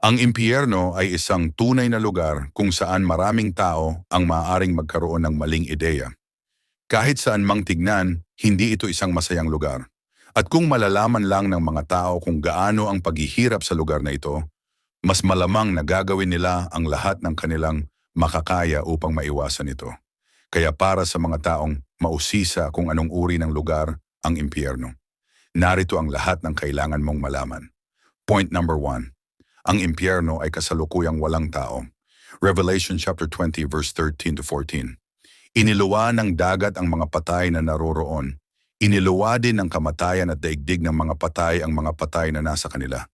Ang impyerno ay isang tunay na lugar kung saan maraming tao ang maaaring magkaroon ng maling ideya. Kahit saan mang tignan, hindi ito isang masayang lugar. At kung malalaman lang ng mga tao kung gaano ang paghihirap sa lugar na ito, mas malamang na gagawin nila ang lahat ng kanilang makakaya upang maiwasan ito. Kaya para sa mga taong mausisa kung anong uri ng lugar ang impyerno. Narito ang lahat ng kailangan mong malaman. Point number one. Ang impyerno ay kasalukuyang walang tao. Revelation chapter 20 verse 13 to 14. Iniluwa ng dagat ang mga patay na naroroon. Iniluwa din ng kamatayan at daigdig ng mga patay ang mga patay na nasa kanila.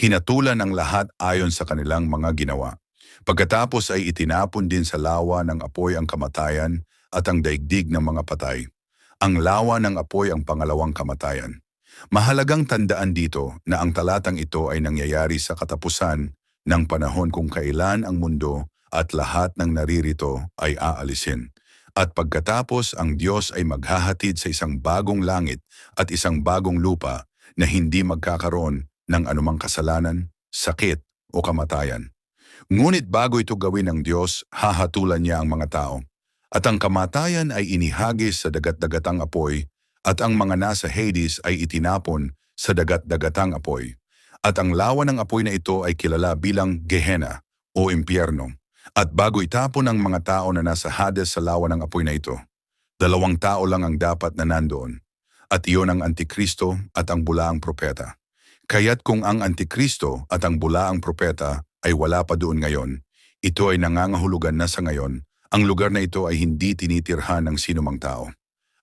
Hinatulan ang lahat ayon sa kanilang mga ginawa. Pagkatapos ay itinapon din sa lawa ng apoy ang kamatayan at ang daigdig ng mga patay. Ang lawa ng apoy ang pangalawang kamatayan. Mahalagang tandaan dito na ang talatang ito ay nangyayari sa katapusan ng panahon kung kailan ang mundo at lahat ng naririto ay aalisin. At pagkatapos ang Diyos ay maghahatid sa isang bagong langit at isang bagong lupa na hindi magkakaroon ng anumang kasalanan, sakit o kamatayan. Ngunit bago ito gawin ng Diyos, hahatulan niya ang mga tao. At ang kamatayan ay inihagis sa dagat-dagatang apoy at ang mga nasa Hades ay itinapon sa dagat-dagatang apoy. At ang lawa ng apoy na ito ay kilala bilang Gehenna o impyerno. At bago itapon ang mga tao na nasa Hades sa lawa ng apoy na ito, dalawang tao lang ang dapat na nandoon. At iyon ang Antikristo at ang bulaang propeta. Kaya't kung ang Antikristo at ang bulaang propeta ay wala pa doon ngayon, ito ay nangangahulugan na sa ngayon, ang lugar na ito ay hindi tinitirhan ng sinumang tao.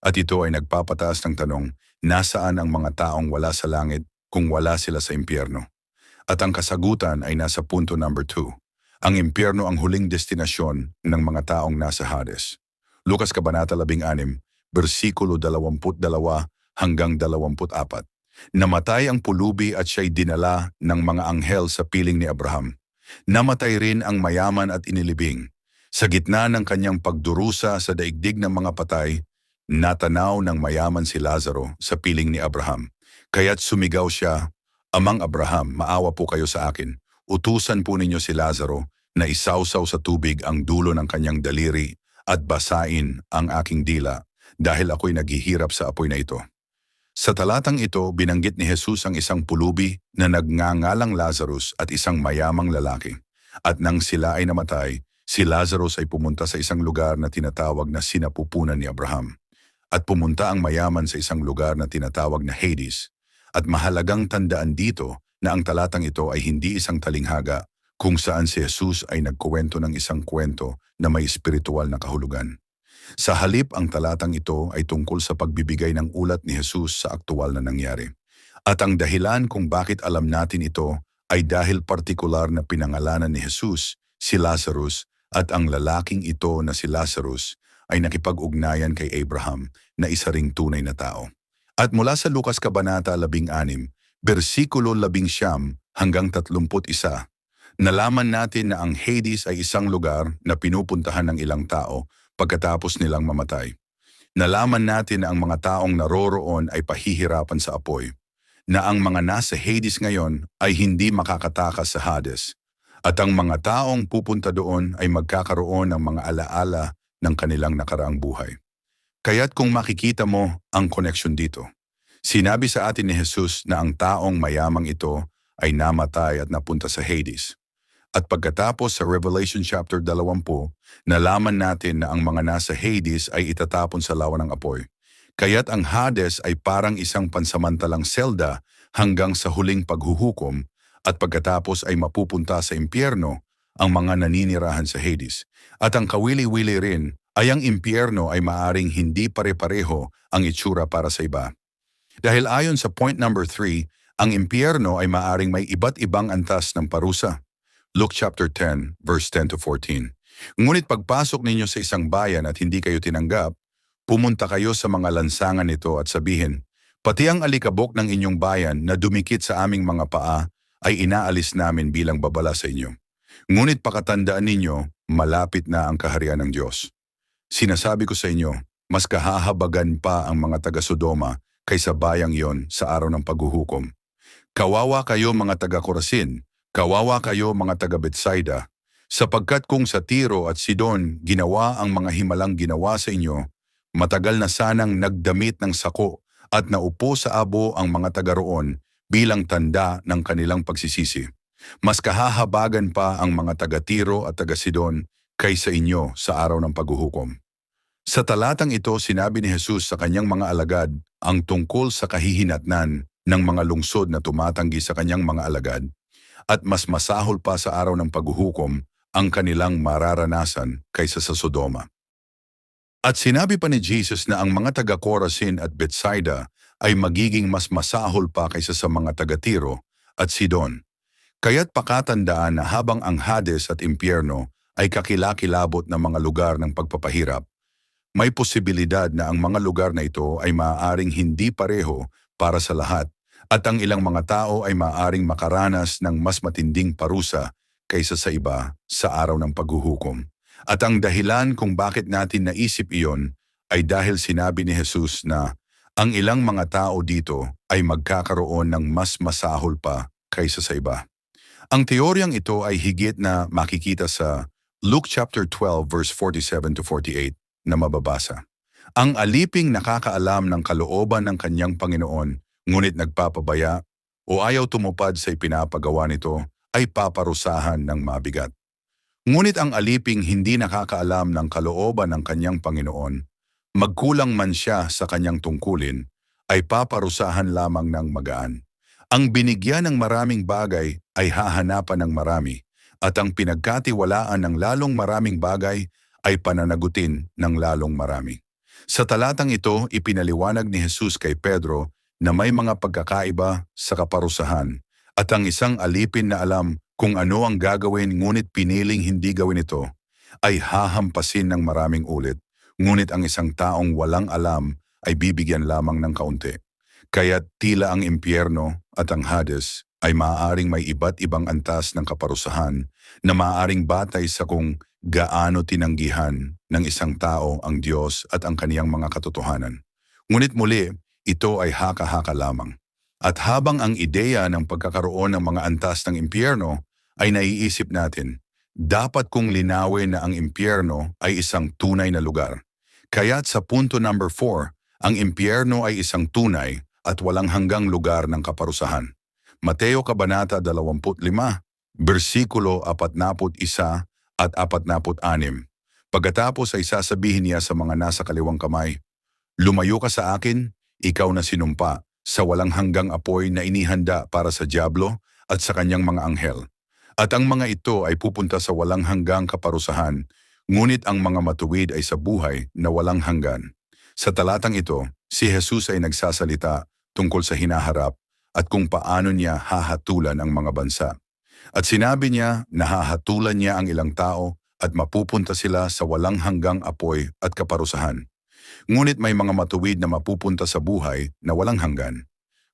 At ito ay nagpapataas ng tanong, nasaan ang mga taong wala sa langit kung wala sila sa impyerno? At ang kasagutan ay nasa punto number 2. Ang impyerno ang huling destinasyon ng mga taong nasa Hades. Lukas Kabanata 16, versikulo 22 hanggang 24. Namatay ang pulubi at siya'y dinala ng mga anghel sa piling ni Abraham. Namatay rin ang mayaman at inilibing. Sa gitna ng kanyang pagdurusa sa daigdig ng mga patay, natanaw ng mayaman si Lazaro sa piling ni Abraham. Kaya't sumigaw siya, Amang Abraham, maawa po kayo sa akin. Utusan po ninyo si Lazaro na isawsaw sa tubig ang dulo ng kanyang daliri at basain ang aking dila dahil ako'y naghihirap sa apoy na ito. Sa talatang ito, binanggit ni Jesus ang isang pulubi na nagngangalang Lazarus at isang mayamang lalaki. At nang sila ay namatay, si Lazarus ay pumunta sa isang lugar na tinatawag na sinapupunan ni Abraham. At pumunta ang mayaman sa isang lugar na tinatawag na Hades. At mahalagang tandaan dito na ang talatang ito ay hindi isang talinghaga kung saan si Jesus ay nagkuwento ng isang kwento na may espiritual na kahulugan. Sa halip ang talatang ito ay tungkol sa pagbibigay ng ulat ni Jesus sa aktual na nangyari. At ang dahilan kung bakit alam natin ito ay dahil partikular na pinangalanan ni Jesus, si Lazarus, at ang lalaking ito na si Lazarus ay nakipag-ugnayan kay Abraham na isa ring tunay na tao. At mula sa Lukas Kabanata 16, versikulo 11 hanggang 31, nalaman natin na ang Hades ay isang lugar na pinupuntahan ng ilang tao pagkatapos nilang mamatay. Nalaman natin na ang mga taong naroroon ay pahihirapan sa apoy, na ang mga nasa Hades ngayon ay hindi makakatakas sa Hades, at ang mga taong pupunta doon ay magkakaroon ng mga alaala ng kanilang nakaraang buhay. Kaya't kung makikita mo ang koneksyon dito, sinabi sa atin ni Jesus na ang taong mayamang ito ay namatay at napunta sa Hades. At pagkatapos sa Revelation chapter 20, nalaman natin na ang mga nasa Hades ay itatapon sa lawa ng apoy. Kaya't ang Hades ay parang isang pansamantalang selda hanggang sa huling paghuhukom at pagkatapos ay mapupunta sa impyerno ang mga naninirahan sa Hades. At ang kawili-wili rin ay ang impyerno ay maaring hindi pare-pareho ang itsura para sa iba. Dahil ayon sa point number 3, ang impyerno ay maaring may iba't ibang antas ng parusa. Luke chapter 10, verse 10 to 14. Ngunit pagpasok ninyo sa isang bayan at hindi kayo tinanggap, pumunta kayo sa mga lansangan nito at sabihin, Pati ang alikabok ng inyong bayan na dumikit sa aming mga paa ay inaalis namin bilang babala sa inyo. Ngunit pakatandaan ninyo, malapit na ang kaharian ng Diyos. Sinasabi ko sa inyo, mas kahahabagan pa ang mga taga-Sodoma kaysa bayang yon sa araw ng paghuhukom. Kawawa kayo mga taga-Korasin, Kawawa kayo mga taga Bethsaida, sapagkat kung sa Tiro at Sidon ginawa ang mga himalang ginawa sa inyo, matagal na sanang nagdamit ng sako at naupo sa abo ang mga taga roon bilang tanda ng kanilang pagsisisi. Mas kahahabagan pa ang mga taga Tiro at taga Sidon kaysa inyo sa araw ng paghuhukom. Sa talatang ito, sinabi ni Jesus sa kanyang mga alagad ang tungkol sa kahihinatnan ng mga lungsod na tumatanggi sa kanyang mga alagad at mas masahol pa sa araw ng paghuhukom ang kanilang mararanasan kaysa sa Sodoma. At sinabi pa ni Jesus na ang mga taga Corazin at Bethsaida ay magiging mas masahol pa kaysa sa mga taga Tiro at Sidon. Kaya't pakatandaan na habang ang Hades at Impyerno ay kakilakilabot na mga lugar ng pagpapahirap, may posibilidad na ang mga lugar na ito ay maaaring hindi pareho para sa lahat at ang ilang mga tao ay maaaring makaranas ng mas matinding parusa kaysa sa iba sa araw ng paghuhukom. At ang dahilan kung bakit natin naisip iyon ay dahil sinabi ni Jesus na ang ilang mga tao dito ay magkakaroon ng mas masahol pa kaysa sa iba. Ang teoryang ito ay higit na makikita sa Luke chapter 12 verse 47 to 48 na mababasa. Ang aliping nakakaalam ng kalooban ng kanyang Panginoon, ngunit nagpapabaya o ayaw tumupad sa ipinapagawa nito, ay paparusahan ng mabigat. Ngunit ang aliping hindi nakakaalam ng kalooban ng kanyang Panginoon, magkulang man siya sa kanyang tungkulin, ay paparusahan lamang ng magaan. Ang binigyan ng maraming bagay ay hahanapan ng marami, at ang pinagkatiwalaan ng lalong maraming bagay ay pananagutin ng lalong marami. Sa talatang ito, ipinaliwanag ni Jesus kay Pedro na may mga pagkakaiba sa kaparusahan at ang isang alipin na alam kung ano ang gagawin ngunit piniling hindi gawin ito ay hahampasin ng maraming ulit, ngunit ang isang taong walang alam ay bibigyan lamang ng kaunti. Kaya't tila ang impyerno at ang Hades ay maaaring may iba't ibang antas ng kaparusahan na maaaring batay sa kung gaano tinanggihan ng isang tao ang Diyos at ang kaniyang mga katotohanan. Ngunit muli, ito ay haka-haka lamang. At habang ang ideya ng pagkakaroon ng mga antas ng impyerno ay naiisip natin, dapat kong linawin na ang impyerno ay isang tunay na lugar. Kaya't sa punto number 4, ang impyerno ay isang tunay at walang hanggang lugar ng kaparusahan. Mateo Kabanata 25, versikulo 41 at 46. Pagkatapos ay sasabihin niya sa mga nasa kaliwang kamay, Lumayo ka sa akin, ikaw na sinumpa, sa walang hanggang apoy na inihanda para sa Diablo at sa kanyang mga anghel. At ang mga ito ay pupunta sa walang hanggang kaparusahan, ngunit ang mga matuwid ay sa buhay na walang hanggan. Sa talatang ito, si Jesus ay nagsasalita tungkol sa hinaharap at kung paano niya hahatulan ang mga bansa. At sinabi niya na hahatulan niya ang ilang tao at mapupunta sila sa walang hanggang apoy at kaparusahan. Ngunit may mga matuwid na mapupunta sa buhay na walang hanggan.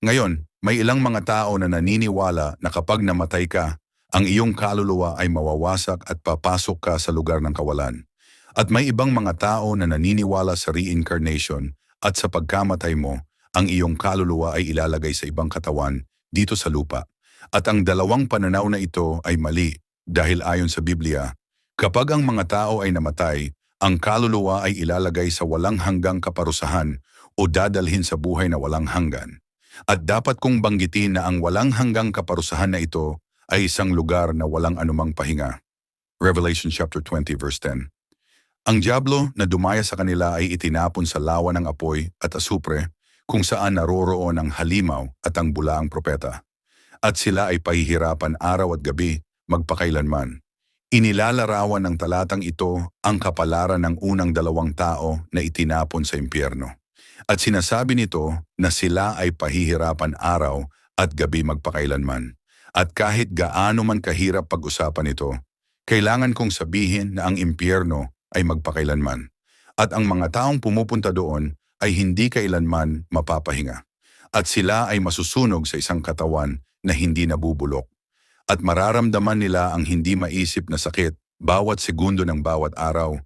Ngayon, may ilang mga tao na naniniwala na kapag namatay ka, ang iyong kaluluwa ay mawawasak at papasok ka sa lugar ng kawalan. At may ibang mga tao na naniniwala sa reincarnation at sa pagkamatay mo, ang iyong kaluluwa ay ilalagay sa ibang katawan dito sa lupa. At ang dalawang pananaw na ito ay mali dahil ayon sa Biblia, kapag ang mga tao ay namatay, ang kaluluwa ay ilalagay sa walang hanggang kaparusahan o dadalhin sa buhay na walang hanggan. At dapat kong banggitin na ang walang hanggang kaparusahan na ito ay isang lugar na walang anumang pahinga. Revelation chapter 20 verse 10. Ang Diablo na dumaya sa kanila ay itinapon sa lawa ng apoy at asupre kung saan naroroon ang halimaw at ang bulaang propeta at sila ay pahihirapan araw at gabi, magpakailanman. Inilalarawan ng talatang ito ang kapalaran ng unang dalawang tao na itinapon sa impyerno. At sinasabi nito na sila ay pahihirapan araw at gabi magpakailanman. At kahit gaano man kahirap pag-usapan ito, kailangan kong sabihin na ang impyerno ay magpakailanman. At ang mga taong pumupunta doon ay hindi kailanman mapapahinga. At sila ay masusunog sa isang katawan na hindi nabubulok. At mararamdaman nila ang hindi maisip na sakit bawat segundo ng bawat araw,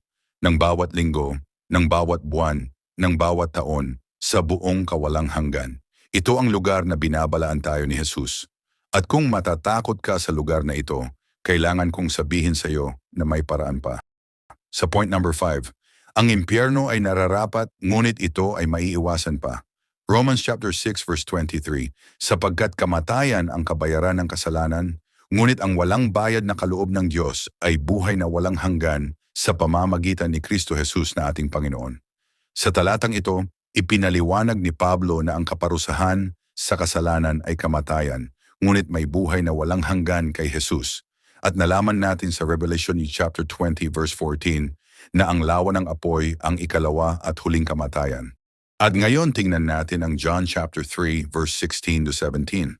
ng bawat linggo, ng bawat buwan, ng bawat taon, sa buong kawalang hanggan. Ito ang lugar na binabalaan tayo ni Jesus. At kung matatakot ka sa lugar na ito, kailangan kong sabihin sa iyo na may paraan pa. Sa point number 5, ang impyerno ay nararapat ngunit ito ay maiiwasan pa. Romans chapter 6 verse 23, sapagkat kamatayan ang kabayaran ng kasalanan, ngunit ang walang bayad na kaloob ng Diyos ay buhay na walang hanggan sa pamamagitan ni Kristo Jesus na ating Panginoon. Sa talatang ito, ipinaliwanag ni Pablo na ang kaparusahan sa kasalanan ay kamatayan, ngunit may buhay na walang hanggan kay Jesus. At nalaman natin sa Revelation chapter 20 verse 14 na ang lawa ng apoy ang ikalawa at huling kamatayan. At ngayon tingnan natin ang John chapter 3 verse 16 to 17.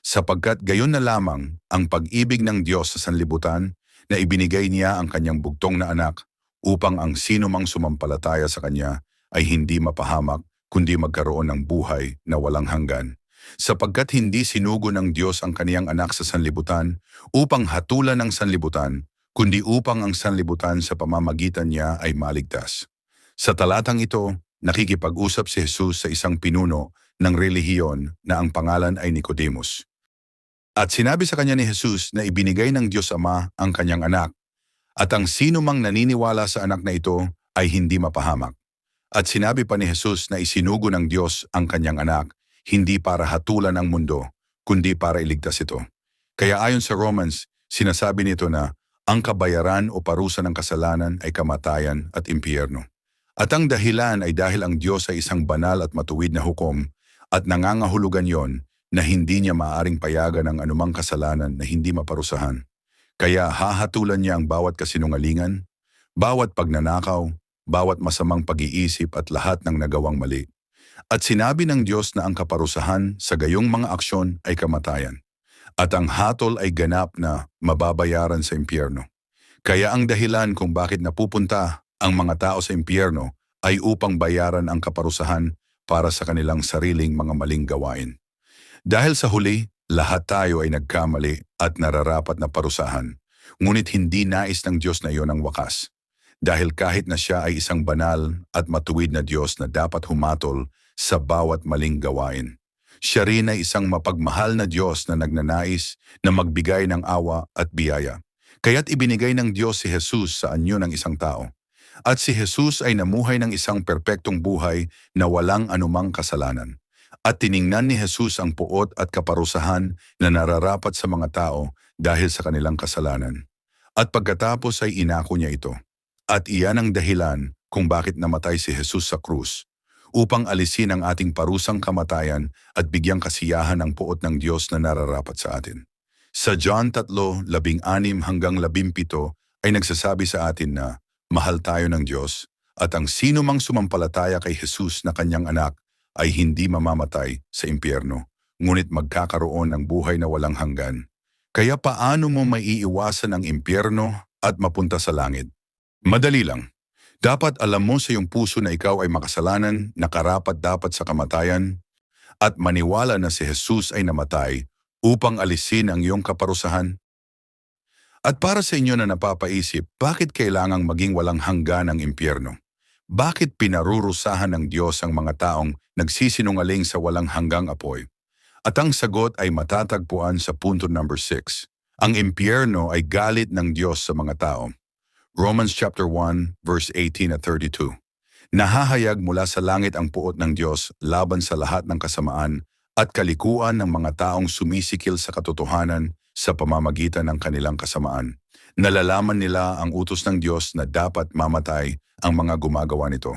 Sapagkat gayon na lamang ang pag-ibig ng Diyos sa sanlibutan na ibinigay niya ang kanyang bugtong na anak upang ang sino mang sumampalataya sa kanya ay hindi mapahamak kundi magkaroon ng buhay na walang hanggan. Sapagkat hindi sinugo ng Diyos ang kaniyang anak sa sanlibutan upang hatulan ng sanlibutan, kundi upang ang sanlibutan sa pamamagitan niya ay maligtas. Sa talatang ito, nakikipag-usap si Jesus sa isang pinuno ng relihiyon na ang pangalan ay Nicodemus. At sinabi sa kanya ni Jesus na ibinigay ng Diyos Ama ang kanyang anak, at ang sino mang naniniwala sa anak na ito ay hindi mapahamak. At sinabi pa ni Jesus na isinugo ng Diyos ang kanyang anak, hindi para hatulan ang mundo, kundi para iligtas ito. Kaya ayon sa Romans, sinasabi nito na ang kabayaran o parusa ng kasalanan ay kamatayan at impyerno. At ang dahilan ay dahil ang Diyos ay isang banal at matuwid na hukom at nangangahulugan yon na hindi niya maaring payagan ang anumang kasalanan na hindi maparusahan. Kaya hahatulan niya ang bawat kasinungalingan, bawat pagnanakaw, bawat masamang pag-iisip at lahat ng nagawang mali. At sinabi ng Diyos na ang kaparusahan sa gayong mga aksyon ay kamatayan. At ang hatol ay ganap na mababayaran sa impyerno. Kaya ang dahilan kung bakit napupunta ang mga tao sa impyerno ay upang bayaran ang kaparusahan para sa kanilang sariling mga maling gawain. Dahil sa huli, lahat tayo ay nagkamali at nararapat na parusahan, ngunit hindi nais ng Diyos na iyon ang wakas. Dahil kahit na siya ay isang banal at matuwid na Diyos na dapat humatol sa bawat maling gawain. Siya rin ay isang mapagmahal na Diyos na nagnanais na magbigay ng awa at biyaya. Kaya't ibinigay ng Diyos si Jesus sa anyo ng isang tao. At si Jesus ay namuhay ng isang perpektong buhay na walang anumang kasalanan. At tiningnan ni Jesus ang puot at kaparusahan na nararapat sa mga tao dahil sa kanilang kasalanan. At pagkatapos ay inako niya ito. At iyan ang dahilan kung bakit namatay si Jesus sa krus, upang alisin ang ating parusang kamatayan at bigyang kasiyahan ang puot ng Diyos na nararapat sa atin. Sa John 3:16 hanggang 17 ay nagsasabi sa atin na Mahal tayo ng Diyos at ang sino mang sumampalataya kay Jesus na kanyang anak ay hindi mamamatay sa impyerno, ngunit magkakaroon ng buhay na walang hanggan. Kaya paano mo maiiwasan ang impyerno at mapunta sa langit? Madali lang. Dapat alam mo sa iyong puso na ikaw ay makasalanan, nakarapat dapat sa kamatayan, at maniwala na si Jesus ay namatay upang alisin ang iyong kaparusahan at para sa inyo na napapaisip, bakit kailangang maging walang hanggan ang impyerno? Bakit pinarurusahan ng Diyos ang mga taong nagsisinungaling sa walang hanggang apoy? At ang sagot ay matatagpuan sa punto number 6. Ang impyerno ay galit ng Diyos sa mga tao. Romans chapter 1 verse 18 at 32. Nahahayag mula sa langit ang puot ng Diyos laban sa lahat ng kasamaan at kalikuan ng mga taong sumisikil sa katotohanan sa pamamagitan ng kanilang kasamaan. Nalalaman nila ang utos ng Diyos na dapat mamatay ang mga gumagawa nito.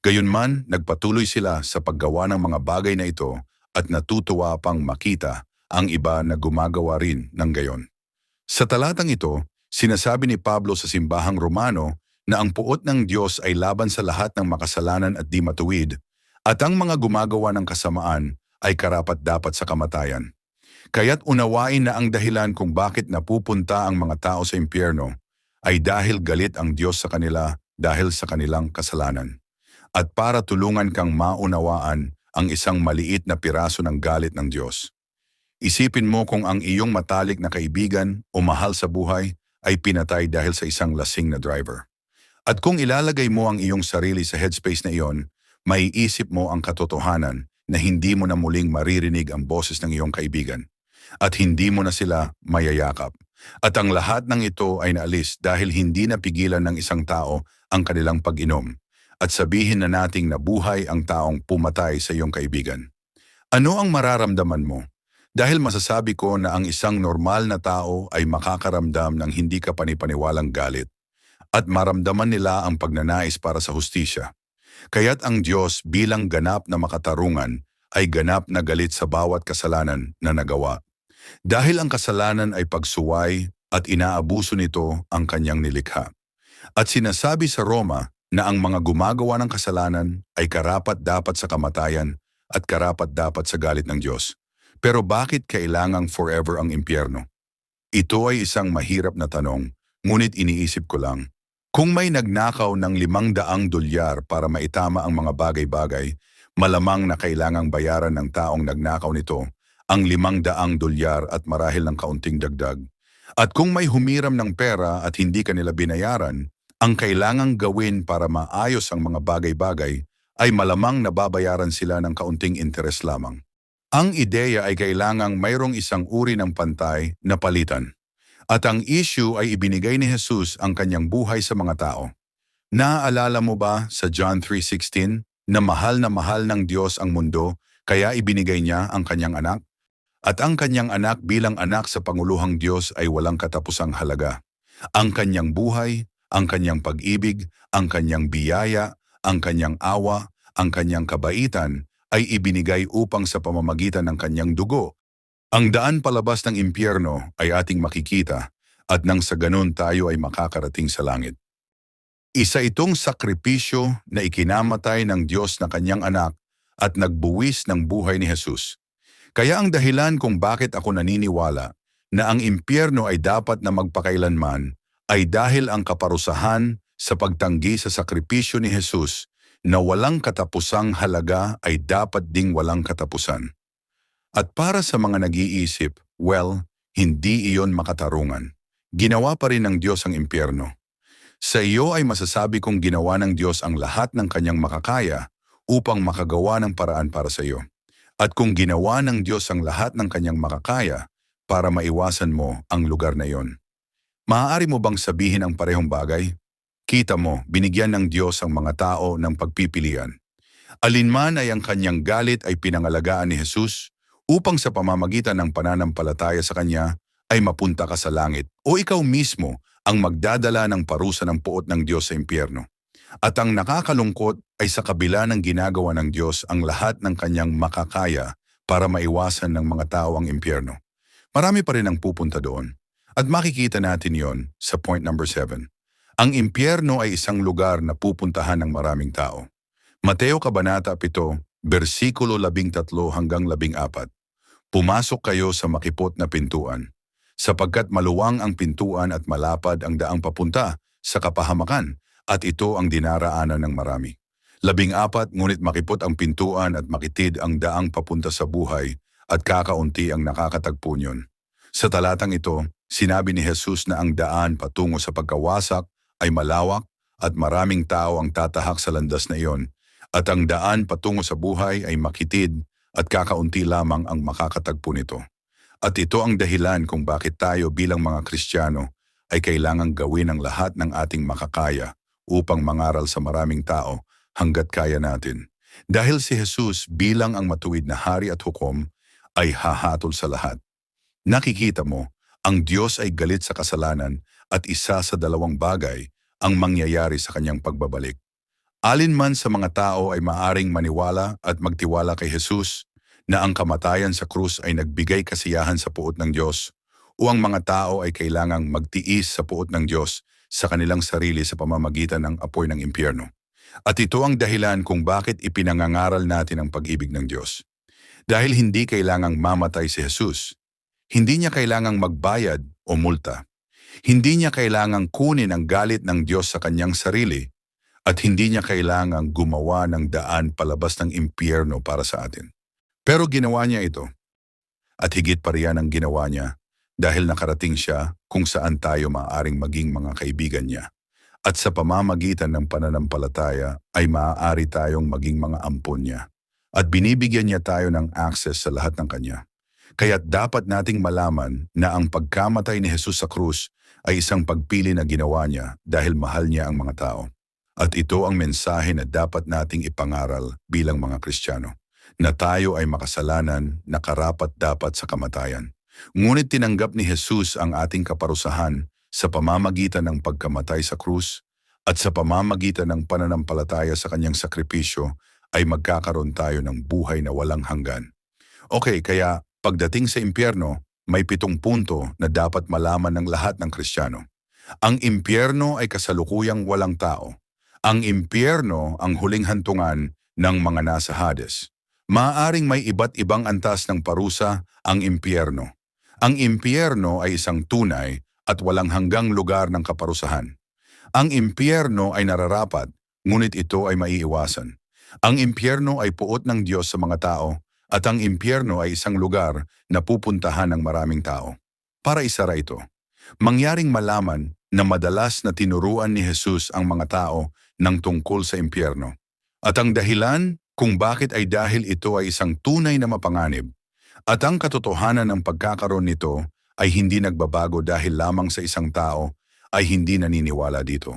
Gayunman, nagpatuloy sila sa paggawa ng mga bagay na ito at natutuwa pang makita ang iba na gumagawa rin ng gayon. Sa talatang ito, sinasabi ni Pablo sa simbahang Romano na ang puot ng Diyos ay laban sa lahat ng makasalanan at di matuwid, at ang mga gumagawa ng kasamaan ay karapat dapat sa kamatayan. Kaya't unawain na ang dahilan kung bakit napupunta ang mga tao sa impyerno ay dahil galit ang Diyos sa kanila dahil sa kanilang kasalanan. At para tulungan kang maunawaan ang isang maliit na piraso ng galit ng Diyos. Isipin mo kung ang iyong matalik na kaibigan o mahal sa buhay ay pinatay dahil sa isang lasing na driver. At kung ilalagay mo ang iyong sarili sa headspace na iyon, maiisip mo ang katotohanan na hindi mo na muling maririnig ang boses ng iyong kaibigan. at hindi mo na sila mayayakap. At ang lahat ng ito ay naalis dahil hindi napigilan ng isang tao ang kanilang pag-inom. At sabihin na nating nabuhay ang taong pumatay sa iyong kaibigan. Ano ang mararamdaman mo? Dahil masasabi ko na ang isang normal na tao ay makakaramdam ng hindi ka panipaniwalang galit at maramdaman nila ang pagnanais para sa hustisya. Kaya't ang Diyos bilang ganap na makatarungan ay ganap na galit sa bawat kasalanan na nagawa. Dahil ang kasalanan ay pagsuway at inaabuso nito ang kanyang nilikha. At sinasabi sa Roma na ang mga gumagawa ng kasalanan ay karapat dapat sa kamatayan at karapat dapat sa galit ng Diyos. Pero bakit kailangang forever ang impyerno? Ito ay isang mahirap na tanong, ngunit iniisip ko lang, kung may nagnakaw ng limang daang dolyar para maitama ang mga bagay-bagay, malamang na kailangang bayaran ng taong nagnakaw nito ang limang daang dolyar at marahil ng kaunting dagdag. At kung may humiram ng pera at hindi kanila binayaran, ang kailangang gawin para maayos ang mga bagay-bagay ay malamang nababayaran sila ng kaunting interes lamang. Ang ideya ay kailangang mayroong isang uri ng pantay na palitan. At ang issue ay ibinigay ni Jesus ang kanyang buhay sa mga tao. Naaalala mo ba sa John 3.16 na mahal na mahal ng Diyos ang mundo kaya ibinigay niya ang kanyang anak? At ang kanyang anak bilang anak sa Panguluhang Diyos ay walang katapusang halaga. Ang kanyang buhay, ang kanyang pag-ibig, ang kanyang biyaya, ang kanyang awa, ang kanyang kabaitan ay ibinigay upang sa pamamagitan ng kanyang dugo ang daan palabas ng impyerno ay ating makikita at nang sa ganun tayo ay makakarating sa langit. Isa itong sakripisyo na ikinamatay ng Diyos na kanyang anak at nagbuwis ng buhay ni Jesus. Kaya ang dahilan kung bakit ako naniniwala na ang impyerno ay dapat na magpakailanman ay dahil ang kaparusahan sa pagtanggi sa sakripisyo ni Jesus na walang katapusang halaga ay dapat ding walang katapusan. At para sa mga nag-iisip, well, hindi iyon makatarungan. Ginawa pa rin ng Diyos ang impyerno. Sa iyo ay masasabi kong ginawa ng Diyos ang lahat ng kanyang makakaya upang makagawa ng paraan para sa iyo. At kung ginawa ng Diyos ang lahat ng kanyang makakaya para maiwasan mo ang lugar na iyon. Maaari mo bang sabihin ang parehong bagay? Kita mo, binigyan ng Diyos ang mga tao ng pagpipilian. Alinman ay ang kanyang galit ay pinangalagaan ni Jesus upang sa pamamagitan ng pananampalataya sa Kanya ay mapunta ka sa langit o ikaw mismo ang magdadala ng parusa ng puot ng Diyos sa impyerno. At ang nakakalungkot ay sa kabila ng ginagawa ng Diyos ang lahat ng Kanyang makakaya para maiwasan ng mga tao ang impyerno. Marami pa rin ang pupunta doon. At makikita natin yon sa point number 7. Ang impyerno ay isang lugar na pupuntahan ng maraming tao. Mateo Kabanata 7, versikulo 13 hanggang 14. Pumasok kayo sa makipot na pintuan, sapagkat maluwang ang pintuan at malapad ang daang papunta sa kapahamakan, at ito ang dinaraanan ng marami. Labing apat ngunit makipot ang pintuan at makitid ang daang papunta sa buhay at kakaunti ang nakakatagpo niyon. Sa talatang ito, sinabi ni Jesus na ang daan patungo sa pagkawasak ay malawak at maraming tao ang tatahak sa landas na iyon at ang daan patungo sa buhay ay makitid at kakaunti lamang ang makakatagpo nito. At ito ang dahilan kung bakit tayo bilang mga Kristiyano ay kailangang gawin ang lahat ng ating makakaya upang mangaral sa maraming tao hanggat kaya natin. Dahil si Jesus bilang ang matuwid na hari at hukom ay hahatol sa lahat. Nakikita mo, ang Diyos ay galit sa kasalanan at isa sa dalawang bagay ang mangyayari sa kanyang pagbabalik. Alin man sa mga tao ay maaring maniwala at magtiwala kay Jesus na ang kamatayan sa krus ay nagbigay kasiyahan sa puot ng Diyos o ang mga tao ay kailangang magtiis sa puot ng Diyos sa kanilang sarili sa pamamagitan ng apoy ng impyerno. At ito ang dahilan kung bakit ipinangangaral natin ang pag-ibig ng Diyos. Dahil hindi kailangang mamatay si Jesus, hindi niya kailangang magbayad o multa. Hindi niya kailangang kunin ang galit ng Diyos sa kanyang sarili at hindi niya kailangang gumawa ng daan palabas ng impyerno para sa atin. Pero ginawa niya ito. At higit pa riyan ang ginawa niya dahil nakarating siya kung saan tayo maaaring maging mga kaibigan niya. At sa pamamagitan ng pananampalataya ay maaari tayong maging mga ampon niya. At binibigyan niya tayo ng access sa lahat ng kanya. Kaya dapat nating malaman na ang pagkamatay ni Jesus sa krus ay isang pagpili na ginawa niya dahil mahal niya ang mga tao. At ito ang mensahe na dapat nating ipangaral bilang mga Kristiyano, na tayo ay makasalanan na karapat dapat sa kamatayan. Ngunit tinanggap ni Jesus ang ating kaparusahan sa pamamagitan ng pagkamatay sa krus at sa pamamagitan ng pananampalataya sa kanyang sakripisyo ay magkakaroon tayo ng buhay na walang hanggan. Okay, kaya pagdating sa impyerno, may pitong punto na dapat malaman ng lahat ng Kristiyano. Ang impyerno ay kasalukuyang walang tao. Ang impyerno ang huling hantungan ng mga nasa Hades. Maaring may iba't ibang antas ng parusa ang impyerno. Ang impyerno ay isang tunay at walang hanggang lugar ng kaparusahan. Ang impyerno ay nararapat, ngunit ito ay maiiwasan. Ang impyerno ay puot ng Diyos sa mga tao at ang impyerno ay isang lugar na pupuntahan ng maraming tao. Para isara ito, mangyaring malaman na madalas na tinuruan ni Jesus ang mga tao ng tungkol sa impyerno. At ang dahilan kung bakit ay dahil ito ay isang tunay na mapanganib at ang katotohanan ng pagkakaroon nito ay hindi nagbabago dahil lamang sa isang tao ay hindi naniniwala dito.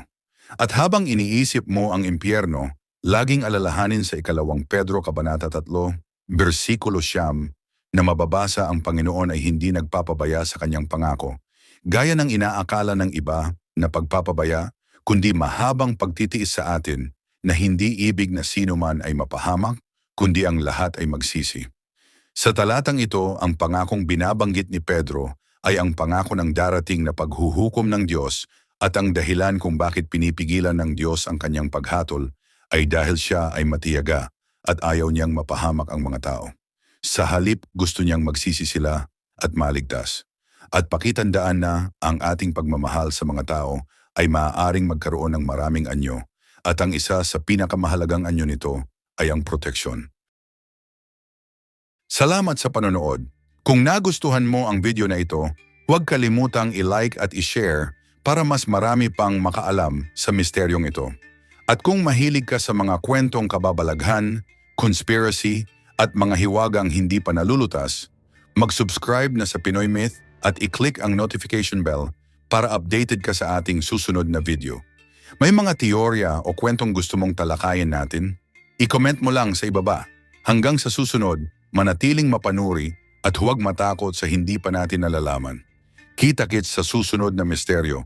At habang iniisip mo ang impyerno, laging alalahanin sa ikalawang Pedro Kabanata 3, versikulo siyam, na mababasa ang Panginoon ay hindi nagpapabaya sa kanyang pangako, gaya ng inaakala ng iba na pagpapabaya, kundi mahabang pagtitiis sa atin na hindi ibig na sino man ay mapahamak, kundi ang lahat ay magsisi. Sa talatang ito, ang pangakong binabanggit ni Pedro ay ang pangako ng darating na paghuhukom ng Diyos at ang dahilan kung bakit pinipigilan ng Diyos ang kanyang paghatol ay dahil siya ay matiyaga at ayaw niyang mapahamak ang mga tao. Sa halip, gusto niyang magsisi sila at maligtas. At pakitandaan na ang ating pagmamahal sa mga tao ay maaaring magkaroon ng maraming anyo at ang isa sa pinakamahalagang anyo nito ay ang proteksyon. Salamat sa panonood. Kung nagustuhan mo ang video na ito, huwag kalimutang i-like at i-share para mas marami pang makaalam sa misteryong ito. At kung mahilig ka sa mga kwentong kababalaghan, conspiracy, at mga hiwagang hindi pa nalulutas, mag-subscribe na sa Pinoy Myth at i-click ang notification bell para updated ka sa ating susunod na video. May mga teorya o kwentong gusto mong talakayin natin? I-comment mo lang sa ibaba. Hanggang sa susunod, manatiling mapanuri at huwag matakot sa hindi pa natin nalalaman. Kita-kits sa susunod na misteryo